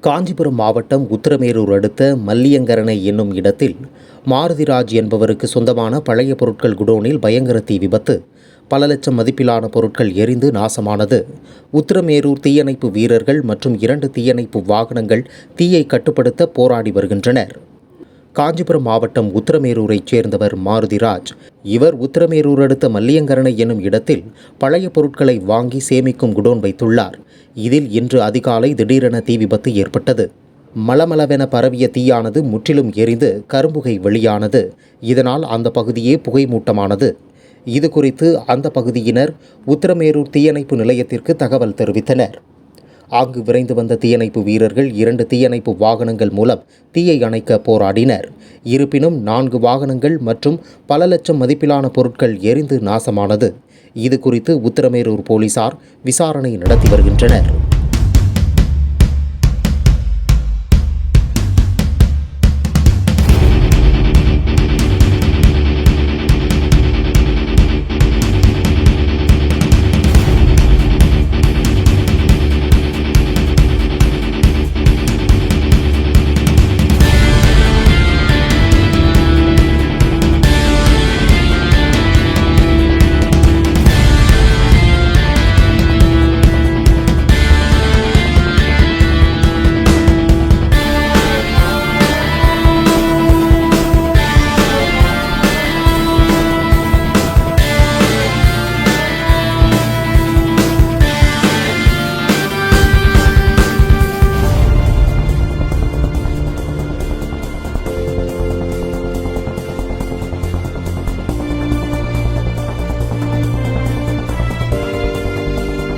காஞ்சிபுரம் மாவட்டம் உத்திரமேரூர் அடுத்த மல்லியங்கரணை என்னும் இடத்தில் மாருதிராஜ் என்பவருக்கு சொந்தமான பழைய பொருட்கள் குடோனில் பயங்கர தீ விபத்து. பல லட்சம் மதிப்பிலான பொருட்கள் எரிந்து நாசமானது. உத்திரமேரூர் தீயணைப்பு வீரர்கள் மற்றும் இரண்டு தீயணைப்பு வாகனங்கள் தீயை கட்டுப்படுத்த போராடி வருகின்றனர். காஞ்சிபுரம் மாவட்டம் உத்திரமேரூரைச் சேர்ந்தவர் மாருதிராஜ். இவர் உத்திரமேரூர் அடுத்த மல்லியங்கரணை எனும் இடத்தில் பழைய பொருட்களை வாங்கி சேமிக்கும் குடோன் வைத்துள்ளார். இதில் இன்று அதிகாலை திடீரென தீ விபத்து ஏற்பட்டது. மளமளவென பரவிய தீயானது முற்றிலும் எரிந்து கரும்புகை வெளியானது. இதனால் அந்த பகுதியே புகைமூட்டமானது. இது குறித்து அந்த பகுதியினர் உத்திரமேரூர் தீயணைப்பு நிலையத்திற்கு தகவல் தெரிவித்தனர். அங்கு விரைந்து வந்த தீயணைப்பு வீரர்கள் இரண்டு தீயணைப்பு வாகனங்கள் மூலம் தீயை அணைக்க போராடினர். இருப்பினும் நான்கு வாகனங்கள் மற்றும் பல லட்சம் மதிப்பிலான பொருட்கள் எரிந்து நாசமானது. இது குறித்து உத்தரமேரூர் போலீசார் விசாரணை நடத்தி வருகின்றனர்.